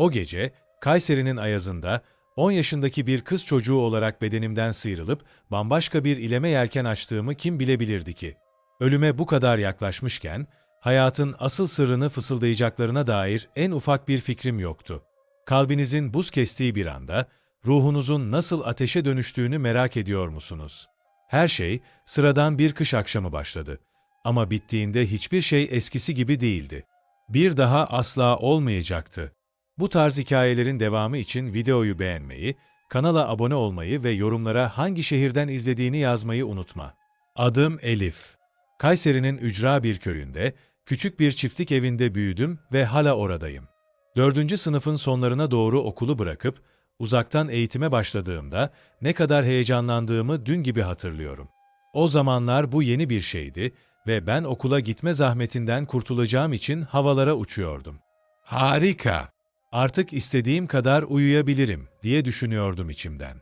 O gece Kayseri'nin ayazında 10 yaşındaki bir kız çocuğu olarak bedenimden sıyrılıp bambaşka bir ileme yelken açtığımı kim bilebilirdi ki? Ölüme bu kadar yaklaşmışken hayatın asıl sırrını fısıldayacaklarına dair en ufak bir fikrim yoktu. Kalbinizin buz kestiği bir anda ruhunuzun nasıl ateşe dönüştüğünü merak ediyor musunuz? Her şey sıradan bir kış akşamı başladı. Ama bittiğinde hiçbir şey eskisi gibi değildi. Bir daha asla olmayacaktı. Bu tarz hikayelerin devamı için videoyu beğenmeyi, kanala abone olmayı ve yorumlara hangi şehirden izlediğini yazmayı unutma. Adım Elif. Kayseri'nin ücra bir köyünde, küçük bir çiftlik evinde büyüdüm ve hala oradayım. Dördüncü sınıfın sonlarına doğru okulu bırakıp, uzaktan eğitime başladığımda ne kadar heyecanlandığımı dün gibi hatırlıyorum. O zamanlar bu yeni bir şeydi ve ben okula gitme zahmetinden kurtulacağım için havalara uçuyordum. Harika! Artık istediğim kadar uyuyabilirim diye düşünüyordum içimden.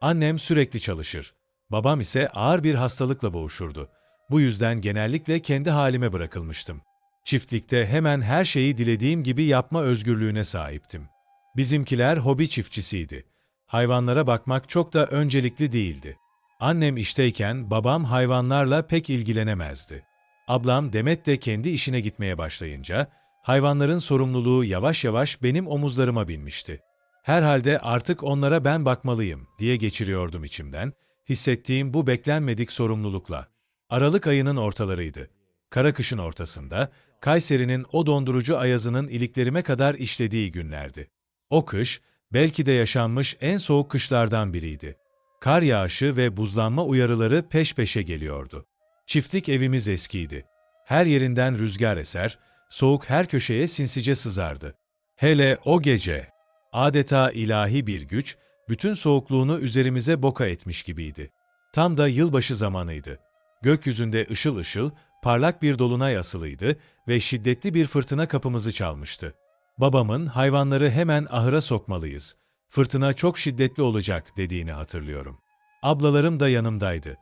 Annem sürekli çalışır. Babam ise ağır bir hastalıkla boğuşurdu. Bu yüzden genellikle kendi halime bırakılmıştım. Çiftlikte hemen her şeyi dilediğim gibi yapma özgürlüğüne sahiptim. Bizimkiler hobi çiftçisiydi. Hayvanlara bakmak çok da öncelikli değildi. Annem işteyken babam hayvanlarla pek ilgilenemezdi. Ablam Demet de kendi işine gitmeye başlayınca hayvanların sorumluluğu yavaş yavaş benim omuzlarıma binmişti. Herhalde artık onlara ben bakmalıyım diye geçiriyordum içimden, hissettiğim bu beklenmedik sorumlulukla. Aralık ayının ortalarıydı. Kara kışın ortasında, Kayseri'nin o dondurucu ayazının iliklerime kadar işlediği günlerdi. O kış, belki de yaşanmış en soğuk kışlardan biriydi. Kar yağışı ve buzlanma uyarıları peş peşe geliyordu. Çiftlik evimiz eskiydi. Her yerinden rüzgar eser, soğuk her köşeye sinsice sızardı. Hele o gece, adeta ilahi bir güç, bütün soğukluğunu üzerimize boka etmiş gibiydi. Tam da yılbaşı zamanıydı. Gökyüzünde ışıl ışıl, parlak bir dolunay asılıydı ve şiddetli bir fırtına kapımızı çalmıştı. Babamın hayvanları hemen ahıra sokmalıyız. Fırtına çok şiddetli olacak dediğini hatırlıyorum. Ablalarım da yanımdaydı.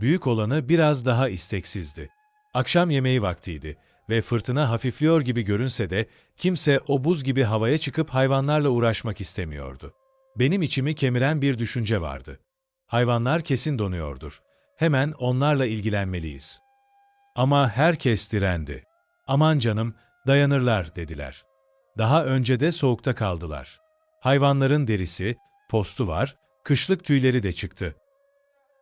Büyük olanı biraz daha isteksizdi. Akşam yemeği vaktiydi ve fırtına hafifliyor gibi görünse de kimse o buz gibi havaya çıkıp hayvanlarla uğraşmak istemiyordu. Benim içimi kemiren bir düşünce vardı. Hayvanlar kesin donuyordur. Hemen onlarla ilgilenmeliyiz. Ama herkes direndi. Aman canım, dayanırlar dediler. Daha önce de soğukta kaldılar. Hayvanların derisi, postu var, kışlık tüyleri de çıktı.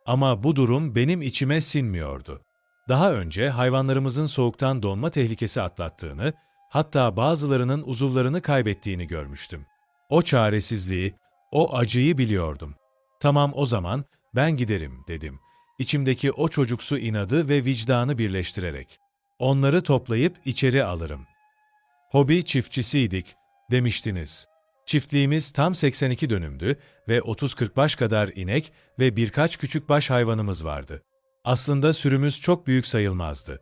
Ama bu durum benim içime sinmiyordu. Daha önce hayvanlarımızın soğuktan donma tehlikesi atlattığını, hatta bazılarının uzuvlarını kaybettiğini görmüştüm. O çaresizliği, o acıyı biliyordum. Tamam o zaman ben giderim dedim. İçimdeki o çocuksu inadı ve vicdanı birleştirerek. Onları toplayıp içeri alırım. Hobi çiftçisiydik demiştiniz. Çiftliğimiz tam 82 dönümdü ve 30-40 baş kadar inek ve birkaç küçük baş hayvanımız vardı. Aslında sürümüz çok büyük sayılmazdı.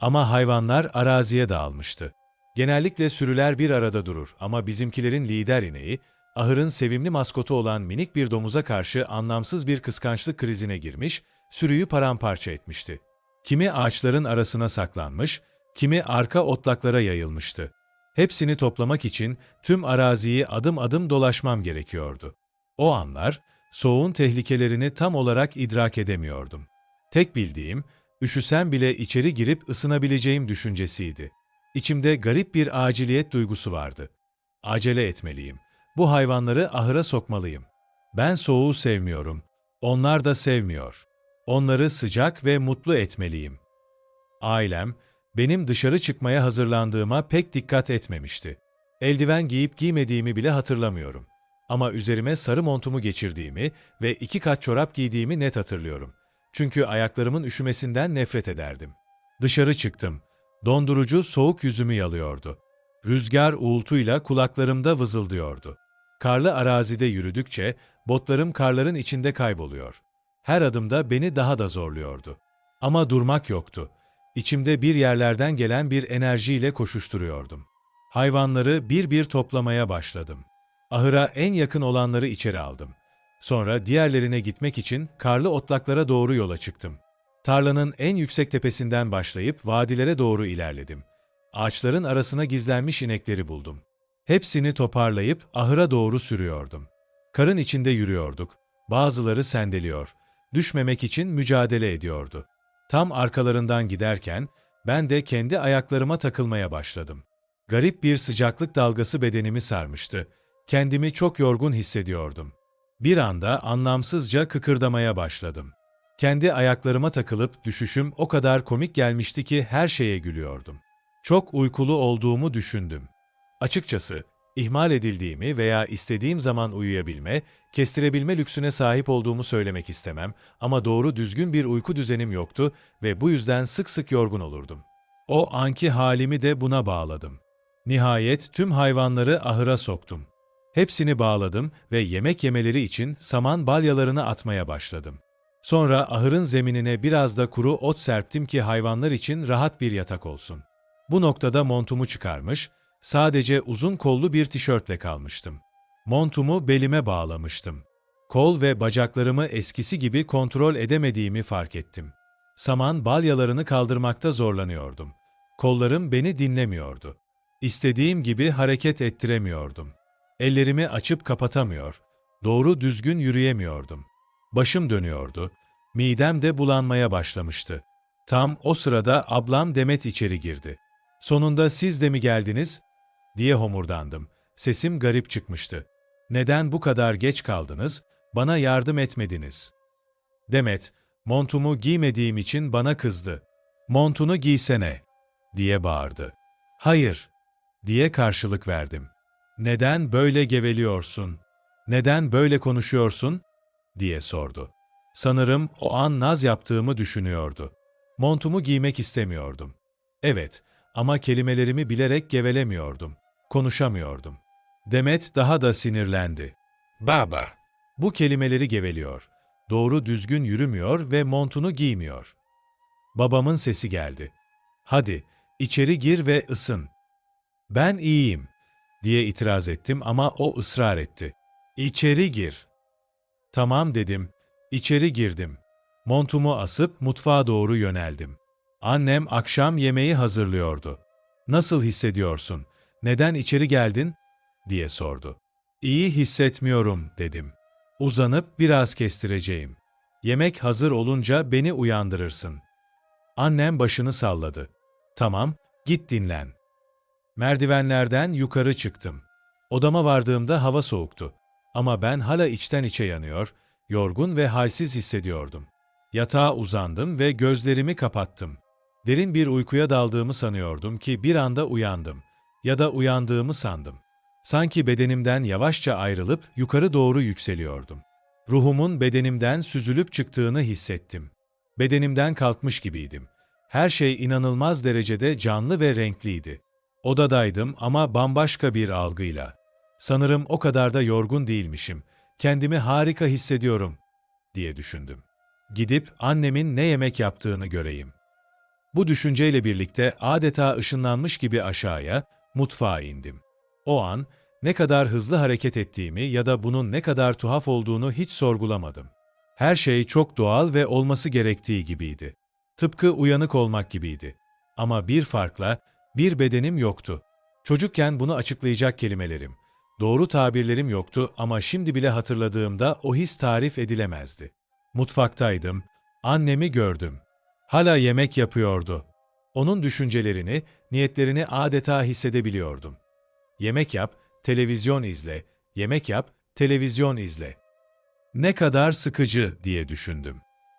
Ama hayvanlar araziye dağılmıştı. Genellikle sürüler bir arada durur ama bizimkilerin lider ineği, ahırın sevimli maskotu olan minik bir domuza karşı anlamsız bir kıskançlık krizine girmiş, sürüyü paramparça etmişti. Kimi ağaçların arasına saklanmış, kimi arka otlaklara yayılmıştı. Hepsini toplamak için tüm araziyi adım adım dolaşmam gerekiyordu. O anlar, soğuğun tehlikelerini tam olarak idrak edemiyordum. Tek bildiğim, üşüsem bile içeri girip ısınabileceğim düşüncesiydi. İçimde garip bir aciliyet duygusu vardı. Acele etmeliyim. Bu hayvanları ahıra sokmalıyım. Ben soğuğu sevmiyorum. Onlar da sevmiyor. Onları sıcak ve mutlu etmeliyim. Ailem, benim dışarı çıkmaya hazırlandığıma pek dikkat etmemişti. Eldiven giyip giymediğimi bile hatırlamıyorum. Ama üzerime sarı montumu geçirdiğimi ve iki kat çorap giydiğimi net hatırlıyorum. Çünkü ayaklarımın üşümesinden nefret ederdim. Dışarı çıktım. Dondurucu soğuk yüzümü yalıyordu. Rüzgar uğultuyla kulaklarımda vızıldıyordu. Karlı arazide yürüdükçe botlarım karların içinde kayboluyor. Her adımda beni daha da zorluyordu. Ama durmak yoktu. İçimde bir yerlerden gelen bir enerjiyle koşuşturuyordum. Hayvanları bir bir toplamaya başladım. Ahıra en yakın olanları içeri aldım. Sonra diğerlerine gitmek için karlı otlaklara doğru yola çıktım. Tarlanın en yüksek tepesinden başlayıp vadilere doğru ilerledim. Ağaçların arasına gizlenmiş inekleri buldum. Hepsini toparlayıp ahıra doğru sürüyordum. Karın içinde yürüyorduk. Bazıları sendeliyor. Düşmemek için mücadele ediyordu. Tam arkalarından giderken ben de kendi ayaklarıma takılmaya başladım. Garip bir sıcaklık dalgası bedenimi sarmıştı. Kendimi çok yorgun hissediyordum. Bir anda anlamsızca kıkırdamaya başladım. Kendi ayaklarıma takılıp düşüşüm o kadar komik gelmişti ki her şeye gülüyordum. Çok uykulu olduğumu düşündüm. Açıkçası ihmal edildiğimi veya istediğim zaman uyuyabilme, kestirebilme lüksüne sahip olduğumu söylemek istemem ama doğru düzgün bir uyku düzenim yoktu ve bu yüzden sık sık yorgun olurdum. O anki halimi de buna bağladım. Nihayet tüm hayvanları ahıra soktum. Hepsini bağladım ve yemek yemeleri için saman balyalarını atmaya başladım. Sonra ahırın zeminine biraz da kuru ot serptim ki hayvanlar için rahat bir yatak olsun. Bu noktada montumu çıkarmış, sadece uzun kollu bir tişörtle kalmıştım. Montumu belime bağlamıştım. Kol ve bacaklarımı eskisi gibi kontrol edemediğimi fark ettim. Saman balyalarını kaldırmakta zorlanıyordum. Kollarım beni dinlemiyordu. İstediğim gibi hareket ettiremiyordum. Ellerimi açıp kapatamıyor, doğru düzgün yürüyemiyordum. Başım dönüyordu, midem de bulanmaya başlamıştı. Tam o sırada ablam Demet içeri girdi. Sonunda siz de mi geldiniz? diye homurdandım. Sesim garip çıkmıştı. Neden bu kadar geç kaldınız? Bana yardım etmediniz. Demet, montumu giymediğim için bana kızdı. Montunu giysene, diye bağırdı. Hayır, diye karşılık verdim. Neden böyle geveliyorsun? Neden böyle konuşuyorsun? diye sordu. Sanırım o an naz yaptığımı düşünüyordu. Montumu giymek istemiyordum. Evet, ama kelimelerimi bilerek gevelemiyordum. Konuşamıyordum. Demet daha da sinirlendi. Baba, Bu kelimeleri geveliyor. Doğru düzgün yürümüyor ve montunu giymiyor. Babamın sesi geldi. Hadi, içeri gir ve ısın. Ben iyiyim, diye itiraz ettim ama o ısrar etti. İçeri gir. Tamam dedim. İçeri girdim. Montumu asıp mutfağa doğru yöneldim. Annem akşam yemeği hazırlıyordu. Nasıl hissediyorsun? Neden içeri geldin? diye sordu. İyi hissetmiyorum dedim. Uzanıp biraz kestireceğim. Yemek hazır olunca beni uyandırırsın. Annem başını salladı. Tamam, git dinlen. Merdivenlerden yukarı çıktım. Odama vardığımda hava soğuktu. Ama ben hala içten içe yanıyor, yorgun ve halsiz hissediyordum. Yatağa uzandım ve gözlerimi kapattım. Derin bir uykuya daldığımı sanıyordum ki bir anda uyandım. Ya da uyandığımı sandım. Sanki bedenimden yavaşça ayrılıp yukarı doğru yükseliyordum. Ruhumun bedenimden süzülüp çıktığını hissettim. Bedenimden kalkmış gibiydim. Her şey inanılmaz derecede canlı ve renkliydi. Odadaydım ama bambaşka bir algıyla. Sanırım o kadar da yorgun değilmişim. Kendimi harika hissediyorum diye düşündüm. Gidip annemin ne yemek yaptığını göreyim. Bu düşünceyle birlikte adeta ışınlanmış gibi aşağıya, mutfağa indim. O an ne kadar hızlı hareket ettiğimi ya da bunun ne kadar tuhaf olduğunu hiç sorgulamadım. Her şey çok doğal ve olması gerektiği gibiydi. Tıpkı uyanık olmak gibiydi. Ama bir farkla bir bedenim yoktu. Çocukken bunu açıklayacak kelimelerim, doğru tabirlerim yoktu ama şimdi bile hatırladığımda o his tarif edilemezdi. Mutfaktaydım, annemi gördüm. Hala yemek yapıyordu. Onun düşüncelerini, niyetlerini adeta hissedebiliyordum. Yemek yap, televizyon izle, yemek yap, televizyon izle. Ne kadar sıkıcı diye düşündüm.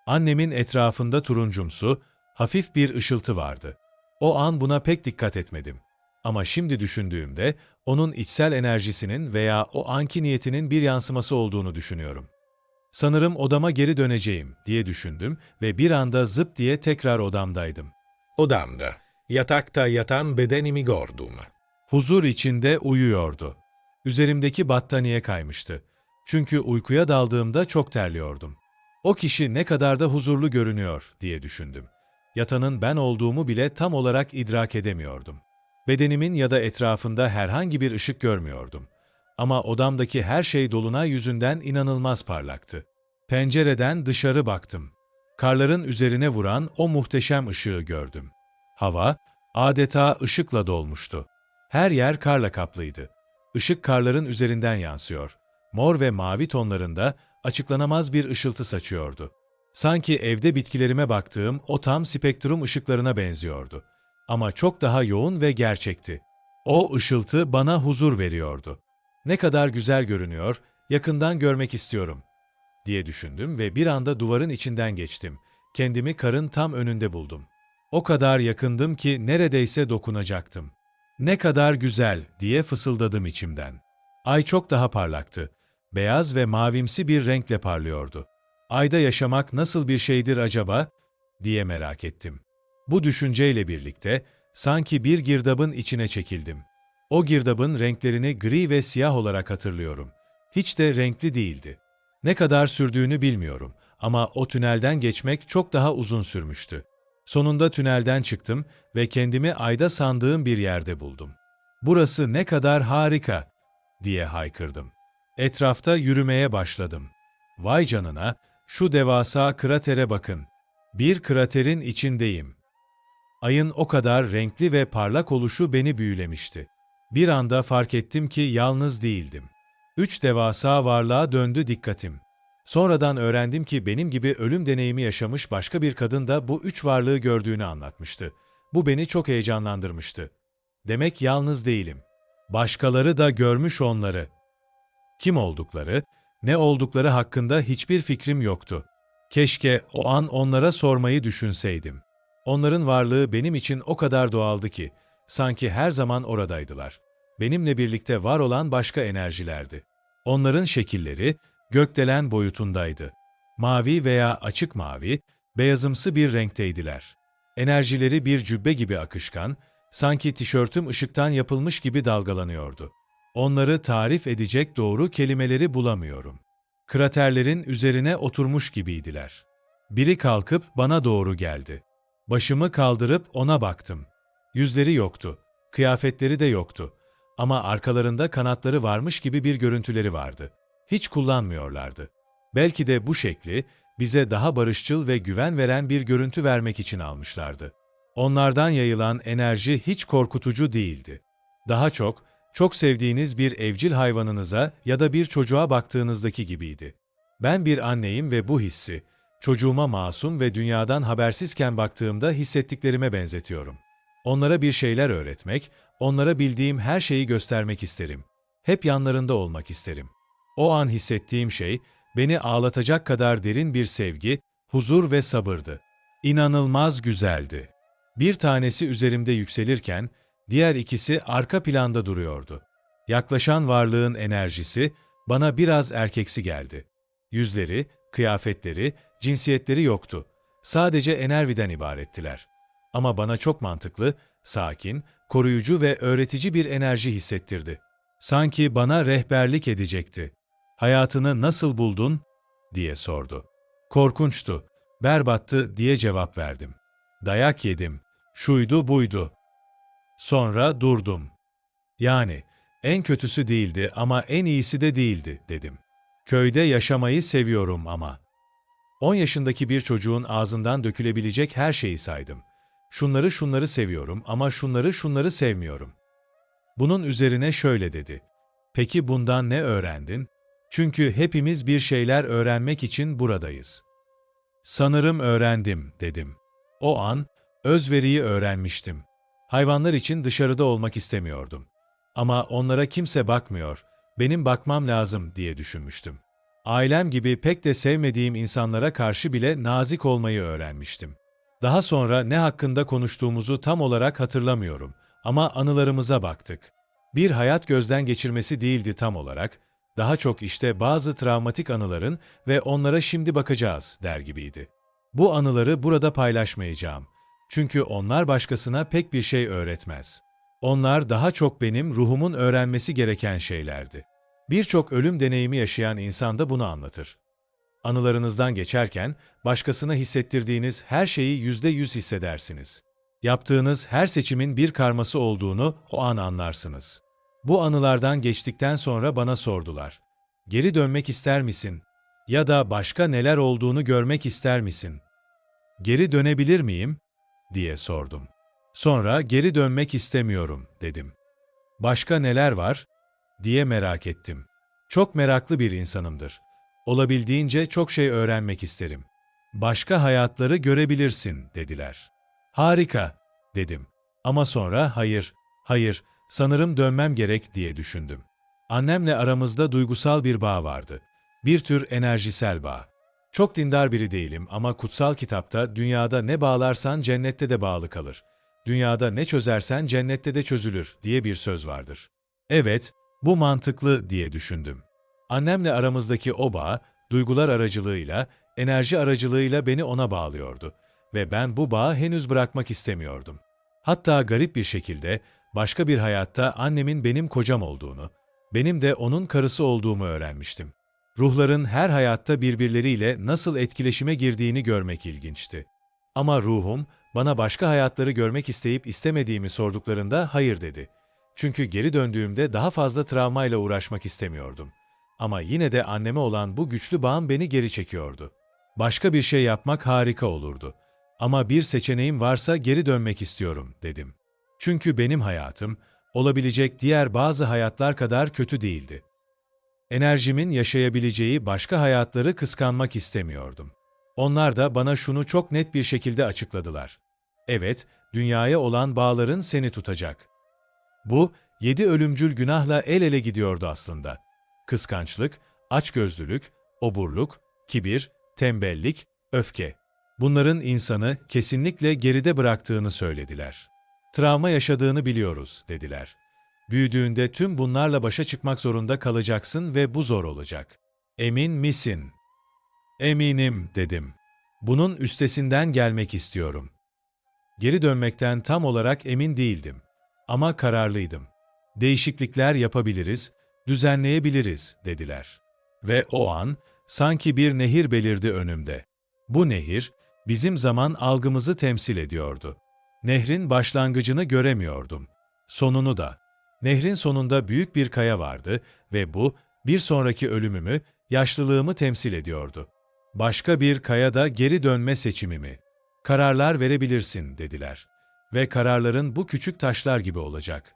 Annemin etrafında turuncumsu, hafif bir ışıltı vardı. O an buna pek dikkat etmedim. Ama şimdi düşündüğümde onun içsel enerjisinin veya o anki niyetinin bir yansıması olduğunu düşünüyorum. Sanırım odama geri döneceğim diye düşündüm ve bir anda zıp diye tekrar odamdaydım. odamda, yatakta yatan bedenimi gördüm. Huzur içinde uyuyordu. Üzerimdeki battaniye kaymıştı. Çünkü uykuya daldığımda çok terliyordum. O kişi ne kadar da huzurlu görünüyor diye düşündüm. Yatanın ben olduğumu bile tam olarak idrak edemiyordum. Bedenimin ya da etrafında herhangi bir ışık görmüyordum. Ama odamdaki her şey dolunay yüzünden inanılmaz parlaktı. Pencereden dışarı baktım. Karların üzerine vuran o muhteşem ışığı gördüm. Hava adeta ışıkla dolmuştu. Her yer karla kaplıydı. Işık karların üzerinden yansıyor. Mor ve mavi tonlarında açıklanamaz bir ışıltı saçıyordu. Sanki evde bitkilerime baktığım o tam spektrum ışıklarına benziyordu. Ama çok daha yoğun ve gerçekti. O ışıltı bana huzur veriyordu. Ne kadar güzel görünüyor, yakından görmek istiyorum diye düşündüm ve bir anda duvarın içinden geçtim. Kendimi karın tam önünde buldum. O kadar yakındım ki neredeyse dokunacaktım. Ne kadar güzel diye fısıldadım içimden. Ay çok daha parlaktı. Beyaz ve mavimsi bir renkle parlıyordu. Ayda yaşamak nasıl bir şeydir acaba diye merak ettim. Bu düşünceyle birlikte sanki bir girdabın içine çekildim. O girdabın renklerini gri ve siyah olarak hatırlıyorum. Hiç de renkli değildi. Ne kadar sürdüğünü bilmiyorum ama o tünelden geçmek çok daha uzun sürmüştü. Sonunda tünelden çıktım ve kendimi ayda sandığım bir yerde buldum. Burası ne kadar harika diye haykırdım. Etrafta yürümeye başladım. Vay canına, şu devasa kratere bakın. Bir kraterin içindeyim. Ayın o kadar renkli ve parlak oluşu beni büyülemişti. Bir anda fark ettim ki yalnız değildim. Üç devasa varlığa döndü dikkatim. Sonradan öğrendim ki benim gibi ölüm deneyimi yaşamış başka bir kadın da bu üç varlığı gördüğünü anlatmıştı. Bu beni çok heyecanlandırmıştı. Demek yalnız değilim. Başkaları da görmüş onları. Kim oldukları, ne oldukları hakkında hiçbir fikrim yoktu. Keşke o an onlara sormayı düşünseydim. Onların varlığı benim için o kadar doğaldı ki, sanki her zaman oradaydılar. Benimle birlikte var olan başka enerjilerdi. Onların şekilleri, gökdelen boyutundaydı. Mavi veya açık mavi, beyazımsı bir renkteydiler. Enerjileri bir cübbe gibi akışkan, sanki tişörtüm ışıktan yapılmış gibi dalgalanıyordu. Onları tarif edecek doğru kelimeleri bulamıyorum. Kraterlerin üzerine oturmuş gibiydiler. Biri kalkıp bana doğru geldi. Başımı kaldırıp ona baktım. Yüzleri yoktu, kıyafetleri de yoktu. Ama arkalarında kanatları varmış gibi bir görüntüleri vardı. Hiç kullanmıyorlardı. Belki de bu şekli bize daha barışçıl ve güven veren bir görüntü vermek için almışlardı. Onlardan yayılan enerji hiç korkutucu değildi. Daha çok, çok sevdiğiniz bir evcil hayvanınıza ya da bir çocuğa baktığınızdaki gibiydi. Ben bir anneyim ve bu hissi, çocuğuma masum ve dünyadan habersizken baktığımda hissettiklerime benzetiyorum. Onlara bir şeyler öğretmek, onlara bildiğim her şeyi göstermek isterim. Hep yanlarında olmak isterim. O an hissettiğim şey, beni ağlatacak kadar derin bir sevgi, huzur ve sabırdı. İnanılmaz güzeldi. Bir tanesi üzerimde yükselirken, diğer ikisi arka planda duruyordu. Yaklaşan varlığın enerjisi bana biraz erkeksi geldi. Yüzleri, kıyafetleri, cinsiyetleri yoktu. Sadece enerjiden ibarettiler. Ama bana çok mantıklı, sakin, koruyucu ve öğretici bir enerji hissettirdi. Sanki bana rehberlik edecekti. Hayatını nasıl buldun? diye sordu. Korkunçtu, berbattı diye cevap verdim. Dayak yedim, şuydu buydu. Sonra durdum. Yani en kötüsü değildi ama en iyisi de değildi dedim. Köyde yaşamayı seviyorum ama. 10 yaşındaki bir çocuğun ağzından dökülebilecek her şeyi saydım. Şunları şunları seviyorum ama şunları şunları sevmiyorum. Bunun üzerine şöyle dedi. Peki bundan ne öğrendin? Çünkü hepimiz bir şeyler öğrenmek için buradayız. Sanırım öğrendim dedim. O an özveriyi öğrenmiştim. Hayvanlar için dışarıda olmak istemiyordum. Ama onlara kimse bakmıyor, benim bakmam lazım diye düşünmüştüm. Ailem gibi pek de sevmediğim insanlara karşı bile nazik olmayı öğrenmiştim. Daha sonra ne hakkında konuştuğumuzu tam olarak hatırlamıyorum ama anılarımıza baktık. Bir hayat gözden geçirmesi değildi tam olarak, daha çok işte bazı travmatik anıların ve onlara şimdi bakacağız der gibiydi. Bu anıları burada paylaşmayacağım. Çünkü onlar başkasına pek bir şey öğretmez. Onlar daha çok benim ruhumun öğrenmesi gereken şeylerdi. Birçok ölüm deneyimi yaşayan insan da bunu anlatır. Anılarınızdan geçerken başkasına hissettirdiğiniz her şeyi yüzde yüz hissedersiniz. Yaptığınız her seçimin bir karması olduğunu o an anlarsınız. Bu anılardan geçtikten sonra bana sordular. Geri dönmek ister misin? Ya da başka neler olduğunu görmek ister misin? Geri dönebilir miyim? Diye sordum. Sonra geri dönmek istemiyorum dedim. Başka neler var? diye merak ettim. Çok meraklı bir insanımdır. Olabildiğince çok şey öğrenmek isterim. Başka hayatları görebilirsin dediler. Harika dedim. Ama sonra hayır, hayır, sanırım dönmem gerek diye düşündüm. Annemle aramızda duygusal bir bağ vardı. Bir tür enerjisel bağ. Çok dindar biri değilim ama kutsal kitapta dünyada ne bağlarsan cennette de bağlı kalır. Dünyada ne çözersen cennette de çözülür diye bir söz vardır. Evet, bu mantıklı diye düşündüm. Annemle aramızdaki o bağ, duygular aracılığıyla, enerji aracılığıyla beni ona bağlıyordu ve ben bu bağı henüz bırakmak istemiyordum. Hatta garip bir şekilde başka bir hayatta annemin benim kocam olduğunu, benim de onun karısı olduğumu öğrenmiştim. Ruhların her hayatta birbirleriyle nasıl etkileşime girdiğini görmek ilginçti. Ama ruhum bana başka hayatları görmek isteyip istemediğimi sorduklarında hayır dedi. Çünkü geri döndüğümde daha fazla travmayla uğraşmak istemiyordum. Ama yine de anneme olan bu güçlü bağım beni geri çekiyordu. Başka bir şey yapmak harika olurdu. Ama bir seçeneğim varsa geri dönmek istiyorum dedim. Çünkü benim hayatım olabilecek diğer bazı hayatlar kadar kötü değildi. Enerjimin yaşayabileceği başka hayatları kıskanmak istemiyordum. Onlar da bana şunu çok net bir şekilde açıkladılar. Evet, dünyaya olan bağların seni tutacak. Bu, yedi ölümcül günahla el ele gidiyordu aslında. Kıskançlık, açgözlülük, oburluk, kibir, tembellik, öfke. Bunların insanı kesinlikle geride bıraktığını söylediler. Travma yaşadığını biliyoruz, dediler. Büyüdüğünde tüm bunlarla başa çıkmak zorunda kalacaksın ve bu zor olacak. Emin misin? Eminim, dedim. Bunun üstesinden gelmek istiyorum. Geri dönmekten tam olarak emin değildim. Ama kararlıydım. Değişiklikler yapabiliriz, düzenleyebiliriz, dediler. Ve o an, sanki bir nehir belirdi önümde. Bu nehir, bizim zaman algımızı temsil ediyordu. Nehrin başlangıcını göremiyordum. Sonunu da. Nehrin sonunda büyük bir kaya vardı ve bu, bir sonraki ölümümü, yaşlılığımı temsil ediyordu. Başka bir kayada geri dönme seçimimi. Kararlar verebilirsin, dediler. Ve kararların bu küçük taşlar gibi olacak.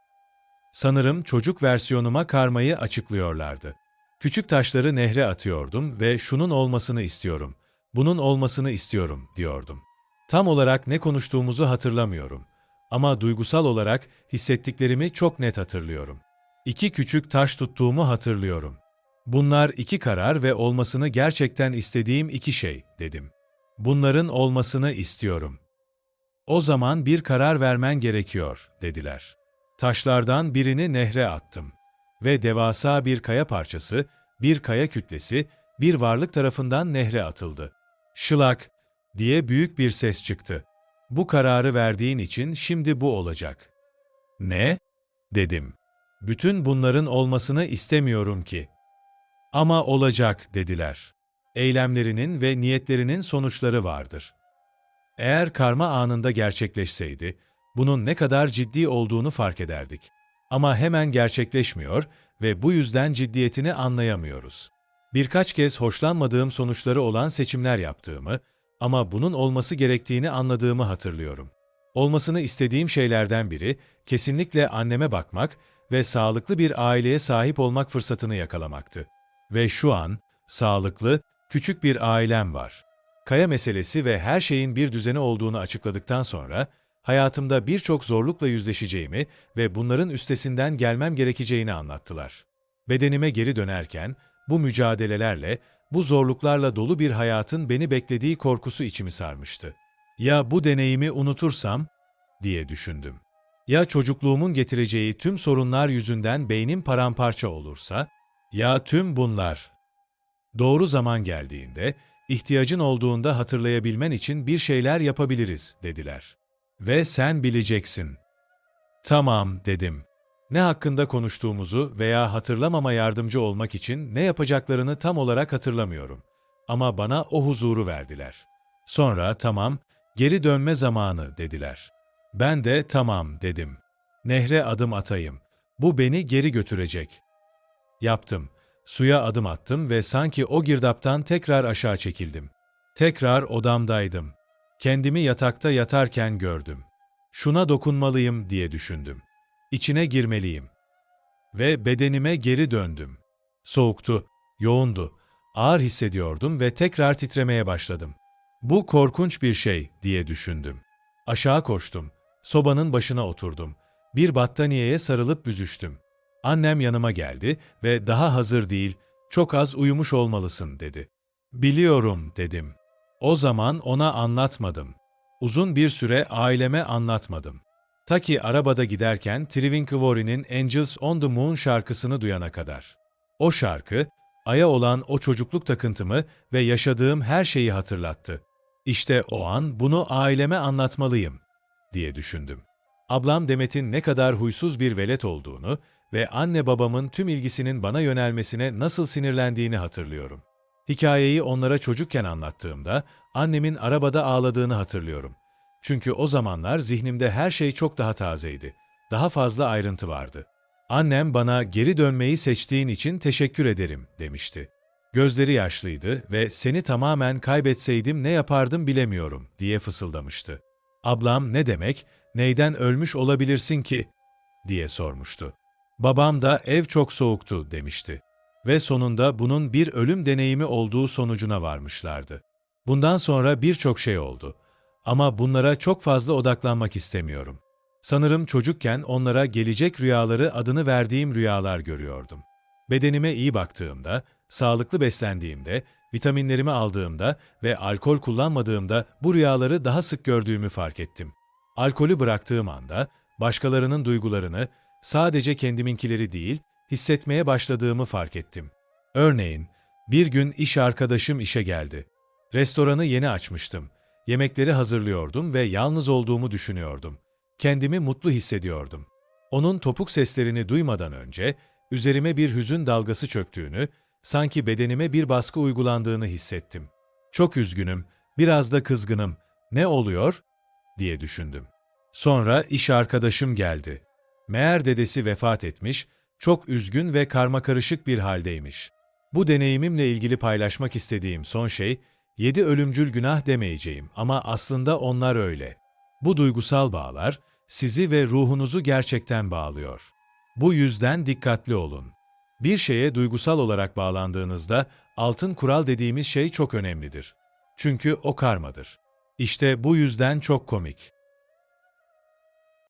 Sanırım çocuk versiyonuma karmayı açıklıyorlardı. Küçük taşları nehre atıyordum ve şunun olmasını istiyorum, bunun olmasını istiyorum diyordum. Tam olarak ne konuştuğumuzu hatırlamıyorum. Ama duygusal olarak hissettiklerimi çok net hatırlıyorum. İki küçük taş tuttuğumu hatırlıyorum. Bunlar iki karar ve olmasını gerçekten istediğim iki şey, dedim. Bunların olmasını istiyorum. O zaman bir karar vermen gerekiyor, dediler. Taşlardan birini nehre attım. Ve devasa bir kaya parçası, bir kaya kütlesi, bir varlık tarafından nehre atıldı. Şılak diye büyük bir ses çıktı. Bu kararı verdiğin için şimdi bu olacak. Ne? dedim. Bütün bunların olmasını istemiyorum ki. Ama olacak dediler. Eylemlerinin ve niyetlerinin sonuçları vardır. Eğer karma anında gerçekleşseydi, bunun ne kadar ciddi olduğunu fark ederdik. Ama hemen gerçekleşmiyor ve bu yüzden ciddiyetini anlayamıyoruz. Birkaç kez hoşlanmadığım sonuçları olan seçimler yaptığımı ama bunun olması gerektiğini anladığımı hatırlıyorum. Olmasını istediğim şeylerden biri kesinlikle anneme bakmak ve sağlıklı bir aileye sahip olmak fırsatını yakalamaktı. Ve şu an sağlıklı, küçük bir ailem var. Kaya meselesi ve her şeyin bir düzeni olduğunu açıkladıktan sonra hayatımda birçok zorlukla yüzleşeceğimi ve bunların üstesinden gelmem gerekeceğini anlattılar. Bedenime geri dönerken bu mücadelelerle, bu zorluklarla dolu bir hayatın beni beklediği korkusu içimi sarmıştı. Ya bu deneyimi unutursam diye düşündüm. Ya çocukluğumun getireceği tüm sorunlar yüzünden beynim paramparça olursa, ya tüm bunlar. Doğru zaman geldiğinde, ihtiyacın olduğunda hatırlayabilmen için bir şeyler yapabiliriz, dediler. Ve sen bileceksin. Tamam, dedim. Ne hakkında konuştuğumuzu veya hatırlamama yardımcı olmak için ne yapacaklarını tam olarak hatırlamıyorum. Ama bana o huzuru verdiler. Sonra tamam, geri dönme zamanı dediler. Ben de tamam dedim. Nehre adım atayım. Bu beni geri götürecek. Yaptım. Suya adım attım ve sanki o girdaptan tekrar aşağı çekildim. Tekrar odamdaydım. Kendimi yatakta yatarken gördüm. Şuna dokunmalıyım diye düşündüm. İçine girmeliyim. ve bedenime geri döndüm. Soğuktu, yoğundu, ağır hissediyordum ve tekrar titremeye başladım. Bu korkunç bir şey diye düşündüm. Aşağı koştum, sobanın başına oturdum. Bir battaniyeye sarılıp büzüştüm. Annem yanıma geldi ve daha hazır değil, çok az uyumuş olmalısın dedi. Biliyorum dedim. O zaman ona anlatmadım. Uzun bir süre aileme anlatmadım. Ta ki arabada giderken Trivinkvori'nin Angels on the Moon şarkısını duyana kadar. O şarkı, Ay'a olan o çocukluk takıntımı ve yaşadığım her şeyi hatırlattı. İşte o an bunu aileme anlatmalıyım, diye düşündüm. Ablam Demet'in ne kadar huysuz bir velet olduğunu ve anne babamın tüm ilgisinin bana yönelmesine nasıl sinirlendiğini hatırlıyorum. Hikayeyi onlara çocukken anlattığımda annemin arabada ağladığını hatırlıyorum. Çünkü o zamanlar zihnimde her şey çok daha tazeydi. Daha fazla ayrıntı vardı. Annem bana geri dönmeyi seçtiğin için teşekkür ederim demişti. Gözleri yaşlıydı ve seni tamamen kaybetseydim ne yapardım bilemiyorum diye fısıldamıştı. Ablam ne demek, neyden ölmüş olabilirsin ki diye sormuştu. Babam da ev çok soğuktu demişti. Ve sonunda bunun bir ölüm deneyimi olduğu sonucuna varmışlardı. Bundan sonra birçok şey oldu. Ama bunlara çok fazla odaklanmak istemiyorum. Sanırım çocukken onlara gelecek rüyaları adını verdiğim rüyalar görüyordum. Bedenime iyi baktığımda, sağlıklı beslendiğimde, vitaminlerimi aldığımda ve alkol kullanmadığımda bu rüyaları daha sık gördüğümü fark ettim. Alkolü bıraktığım anda başkalarının duygularını sadece kendiminkileri değil, hissetmeye başladığımı fark ettim. Örneğin, bir gün iş arkadaşım işe geldi. Restoranı yeni açmıştım. Yemekleri hazırlıyordum ve yalnız olduğumu düşünüyordum. Kendimi mutlu hissediyordum. Onun topuk seslerini duymadan önce üzerime bir hüzün dalgası çöktüğünü, sanki bedenime bir baskı uygulandığını hissettim. Çok üzgünüm, biraz da kızgınım. Ne oluyor? diye düşündüm. Sonra iş arkadaşım geldi. Meğer dedesi vefat etmiş, çok üzgün ve karmakarışık bir haldeymiş. Bu deneyimimle ilgili paylaşmak istediğim son şey, yedi ölümcül günah demeyeceğim ama aslında onlar öyle. Bu duygusal bağlar, sizi ve ruhunuzu gerçekten bağlıyor. Bu yüzden dikkatli olun. Bir şeye duygusal olarak bağlandığınızda altın kural dediğimiz şey çok önemlidir. Çünkü o karmadır. İşte bu yüzden çok komik.